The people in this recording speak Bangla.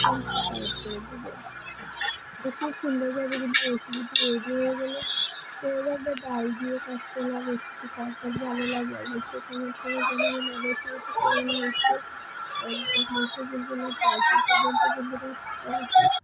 দেবো তো খুব সুন্দরভাবে কিন্তু রেসিপিটি রেডি হয়ে গেলো তো এভাবে ডাল দিয়ে কাঁচকলা রেসিপি কার ভালো লাগে অবশ্যই কমেন্ট করে জানাবেন রেসিপিটি করে নিয়েছে কিন্তু না পর্যন্ত